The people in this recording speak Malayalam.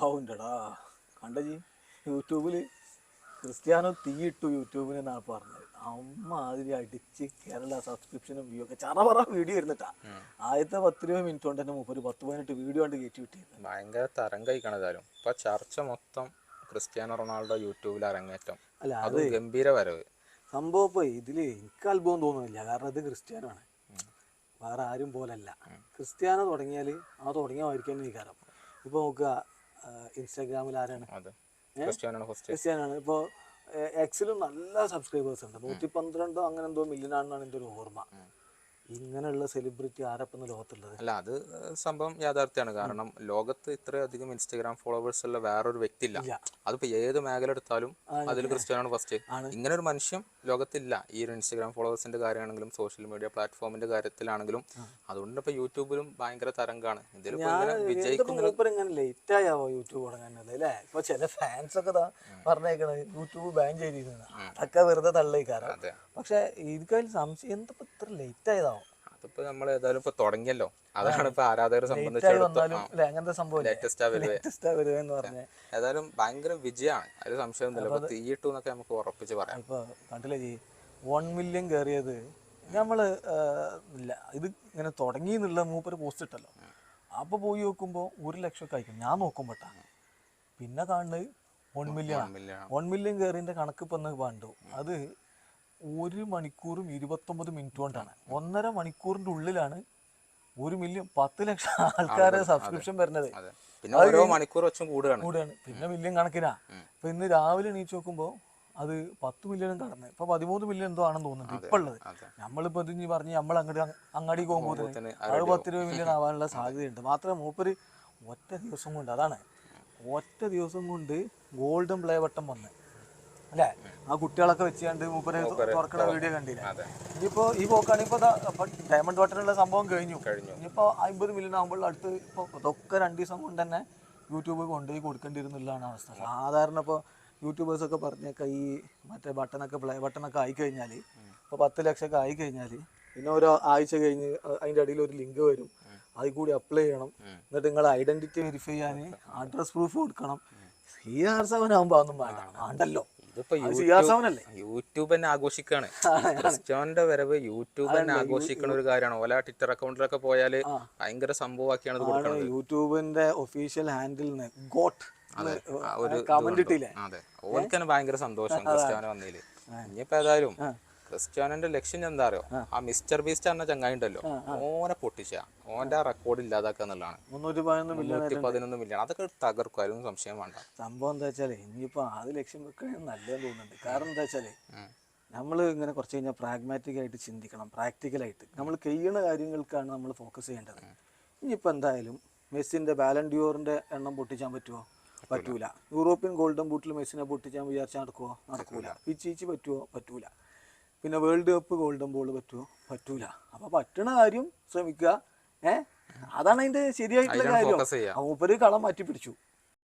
ഹൗണ്ടടാ കണ്ട ജി യൂട്യൂബിൽ ക്രിസ്ത്യാനോ തീയിട്ടു യൂട്യൂബിൽ എന്നാണ് പറഞ്ഞത്. അമ്മാതിരി അടിച്ച് കേരള സബ്സ്ക്രിപ്ഷനും വ്യൂ ഒക്കെ. ചറപറ വീഡിയോ ഇരുന്നിട്ടാ. ആദ്യത്തെ പത്ത് രൂപ മിനിറ്റ് കൊണ്ട് തന്നെ മുപ്പത് പത്ത് പതിനെട്ട് വീഡിയോ കൊണ്ട് കയറ്റി വിട്ടിരുന്നു ഭയങ്കര തരം കഴിക്കണം ഏതായാലും ഇപ്പൊ ചർച്ച മൊത്തം ക്രിസ്ത്യാനോ റൊണാൾഡോ യൂട്യൂബിൽ അരങ്ങേറ്റം. അല്ല അത് ഗംഭീര വരവ്. സംഭവം ഇപ്പൊ ഇതിൽ എനിക്ക് അത്ഭുതം തോന്നുന്നില്ല. കാരണം ഇത് ക്രിസ്ത്യാനോ ആണ്. വേറെ ആരും പോലല്ല. ക്രിസ്ത്യാനോ തുടങ്ങിയാൽ ആ തുടങ്ങിയ മാതിരിക്ക് വികാരം ഇപ്പൊ നോക്കുക ഇൻസ്റ്റാഗ്രാമിൽ ആരാണ് ക്രിസ്ത്യാനാണ് ഇപ്പോൾ എക്സിലും നല്ല സബ്സ്ക്രൈബേഴ്സ് ഉണ്ട്. നൂറ്റി പന്ത്രണ്ടോ അങ്ങനെ എന്തോ മില്യൺ ആണെന്നാണ് എന്റെ ഒരു ഓർമ്മ. ഇങ്ങനെയുള്ള സെലിബ്രിറ്റി ആരപ്പം ലോകത്തുള്ളത്? അല്ല അത് സംഭവം യാഥാർത്ഥ്യമാണ് കാരണം ലോകത്ത് ഇത്രയധികം ഇൻസ്റ്റാഗ്രാം ഫോളോവേഴ്സ് ഉള്ള വേറൊരു വ്യക്തി ഇല്ല. അതിപ്പോ ഏത് മേഖല എടുത്താലും അതിൽ ക്രിസ്ത്യാനോ ഫസ്റ്റ് ഇങ്ങനെ ഒരു മനുഷ്യൻ ലോകത്തില്ല. ഈ ഒരു ഇൻസ്റ്റാഗ്രാം ഫോളോവേഴ്സിന്റെ കാര്യമാണെങ്കിലും സോഷ്യൽ മീഡിയ പ്ലാറ്റ്ഫോമിന്റെ കാര്യത്തിലാണെങ്കിലും. അതുകൊണ്ട് ഇപ്പൊ യൂട്യൂബിലും ഭയങ്കര തരംഗാണ്. ഇതിലിപ്പോ ഇങ്ങനെ വിജയിക്കുന്ന മൂപ്പർ ലേറ്റ് ആയാവോ യൂട്യൂബ് തുടങ്ങാനത് അല്ലേ? ഇപ്പൊ ചില ഫാൻസ് ഒക്കെ ദാ പറഞ്ഞേക്കണത് യൂട്യൂബ് ബാൻ ചെയ്തിരുന്നു അതൊക്കെ വെറുതെ തള്ളിക്കാരം. പക്ഷെ ഇതിൽ സംശയം എന്താ ഇത്ര ലേറ്റ് ആയതാവും. അതിപ്പോ നമ്മൾ ഏതായാലും ഇപ്പൊ തുടങ്ങിയല്ലോ. അതാണ് ഇപ്പൊ ആരാധകരെ സംബന്ധിച്ചിടത്തോളം ഏതായാലും ഭയങ്കര വിജയമാണ്. അതിൽ സംശയമൊന്നുമില്ല ഇപ്പൊ തീയിട്ടു എന്നൊക്കെ നമുക്ക് ഉറപ്പിച്ച് പറയാം. ഇപ്പൊ കണ്ടില്ലേ ജി വൺ മില്യൺ കയറിയത് നമ്മൾ ഇല്ല. ഇത് ഇങ്ങനെ തുടങ്ങി എന്നുള്ള മൂപ്പര് പോസ്റ്റ് ഇട്ടല്ലോ. അപ്പൊ പോയി നോക്കുമ്പോ ഒരു ലക്ഷം ഒക്കെ ഞാൻ നോക്കുമ്പോട്ടാ പിന്നെ കാണുന്നത് വൺ മില്യൺ വൺ മില്യൺ കയറിന്റെ കണക്ക് ഇപ്പൊ കണ്ടു. അത് ഒരു മണിക്കൂറും ഇരുപത്തൊമ്പത് മിനിറ്റ് കൊണ്ടാണ്. ഒന്നര മണിക്കൂറിന്റെ ഉള്ളിലാണ് ഒരു മില്യൺ പത്ത് ലക്ഷം ആൾക്കാരെ സബ്സ്ക്രിപ്ഷൻ വരുന്നത്. പിന്നെ ഓരോ മണിക്കൂർ വെച്ചും കൂടുകയാണ്. കൂടുകയാണ്. പിന്നെ മില്യൺ കണക്കിനാ. ഇപ്പൊ ഇന്ന് രാവിലെ എണീച്ച് നോക്കുമ്പോ അത് പത്ത് മില്യണും കടന്ന് ഇപ്പൊ പതിമൂന്ന് മില്യൺ എന്തോ ആണെന്ന് തോന്നുന്നുണ്ട് ഇപ്പൊ ഉള്ളത്. നമ്മളിപ്പോ ഇത് ഇനി പറഞ്ഞ് നമ്മൾ അങ്ങോട്ട് അങ്ങാടി പോകുമ്പോൾ അത് പത്ത് രൂപ മില്യൺ ആവാനുള്ള സാധ്യതയുണ്ട്. മാത്രമേ മൂപ്പര് ഒറ്റ ദിവസം കൊണ്ട് അതാണ്. ഒറ്റ ദിവസം കൊണ്ട് ഗോൾഡൻ പ്ലേ വട്ടം വന്ന് അല്ലേ? ആ കുട്ടികളൊക്കെ വെച്ചുകൊണ്ട് മൂപ്പര് തുറക്കണ വീഡിയോ കണ്ടില്ല? ഇനിയിപ്പോ ഈ പോക്കാണിപ്പോ ഇപ്പൊ ഡയമണ്ട് വാട്ടറിലുള്ള സംഭവം കഴിഞ്ഞു. ഇനിയിപ്പോ അമ്പത് മില്യൺ ആകുമ്പോൾ അടുത്ത് ഇപ്പൊ ഇതൊക്കെ രണ്ടു ദിവസം കൊണ്ട് തന്നെ യൂട്യൂബ് കൊണ്ടുപോയി കൊടുക്കേണ്ടിരുന്നുള്ളതാണ് അവസ്ഥ. സാധാരണ ഇപ്പോൾ യൂട്യൂബേഴ്സ് ഒക്കെ പറഞ്ഞൊക്കെ ഈ മറ്റേ ബട്ടണൊക്കെ പ്ലേ ബട്ടണൊക്കെ ആയി കഴിഞ്ഞാൽ ഇപ്പോൾ പത്ത് ലക്ഷമൊക്കെ ആയി കഴിഞ്ഞാൽ പിന്നെ ഒരു ആഴ്ച കഴിഞ്ഞ് അതിന്റെ അതിന്റെ അടിയിൽ ഒരു ലിങ്ക് വരും. അതിൽ കൂടി അപ്ലൈ ചെയ്യണം. എന്നിട്ട് നിങ്ങൾ ഐഡന്റിറ്റി വെരിഫൈ ചെയ്യാൻ അഡ്രസ് പ്രൂഫ് കൊടുക്കണം. സി ആർ സെവൻ ആകുമ്പോൾ അതൊന്നും വേണ്ട. വേണ്ടല്ലോ. യൂട്യൂബ് തന്നെ ആഘോഷിക്കാണ്. ക്രിസ്റ്റോന്റെ വരവ് യൂട്യൂബ് തന്നെ ആഘോഷിക്കുന്ന ഒരു കാര്യമാണ്. ഓല ട്വിറ്റർ അക്കൗണ്ടിലൊക്കെ പോയാൽ ഭയങ്കര സംഭവമാക്കിയാണ് ഇത് ആണ് കൊടുക്കുന്നത് യൂട്യൂബിന്റെ ഒഫീഷ്യൽ ഹാൻഡിൽ ഗോട്ട് ഒരു കമന്റ്. ഇട്ടില്ലേ? അതെ. തന്നെ ഭയങ്കര സന്തോഷം ക്രിസ്റ്റോനെ വന്നതിൽ ഇനിയിപ്പോ ഏതായാലും ക്രിസ്ത്യാനോന്റെ ലക്ഷ്യം എന്താ അറിയോ? ആ. മിസ്റ്റർ ബീസ്റ്റ് എന്ന ചങ്ങായി ഉണ്ടല്ലോ. ഓനെ പൊട്ടിച്ച. ഓന്റെ ആ റെക്കോർഡ് ഇല്ലാതാക്കുക എന്നുള്ളതാണ് മുന്നൂറ്റി പതിനൊന്ന് മില്യൺ അതൊക്കെ തകർക്കുമായിരുന്നു സംശയം വേണ്ട. സംഭവം എന്താ വെച്ചാലേ ഇനിയിപ്പോ അത് ലക്ഷ്യം വെക്കണേ നല്ലതെന്ന് തോന്നുന്നുണ്ട്. കാരണം എന്താ വെച്ചാലേ നമ്മൾ ഇങ്ങനെ കുറച്ച് കഴിഞ്ഞാൽ പ്രാഗ്മാറ്റിക് ആയിട്ട് ചിന്തിക്കണം. പ്രാക്ടിക്കലായിട്ട് നമ്മൾ ചെയ്യുന്ന കാര്യങ്ങൾക്കാണ് നമ്മൾ ഫോക്കസ് ചെയ്യേണ്ടത്. ഇനിയിപ്പോൾ എന്തായാലും മെസ്സിന്റെ ബാലൻഡ്യൂറിന്റെ എണ്ണം പൊട്ടിച്ചാൻ പറ്റുമോ പറ്റൂല. യൂറോപ്യൻ ഗോൾഡൻ ബൂട്ടിൽ മെസ്സിനെ പൊട്ടിച്ചാൻ വിചാരിച്ചാൽ നടക്കുമോ നടക്കൂല. പിച്ചീച്ച് പറ്റുമോ പറ്റൂല. പിന്നെ വേൾഡ് കപ്പ് ഗോൾഡൻ ബോൾ പറ്റുമോ? പറ്റൂല. അപ്പൊ പറ്റണ കാര്യം ശ്രമിക്കുക. ഏഹ് അതാണ് അതിന്റെ ശരിയായിട്ടുള്ള കാര്യം. മൂപ്പര് കളം മാറ്റി പിടിച്ചു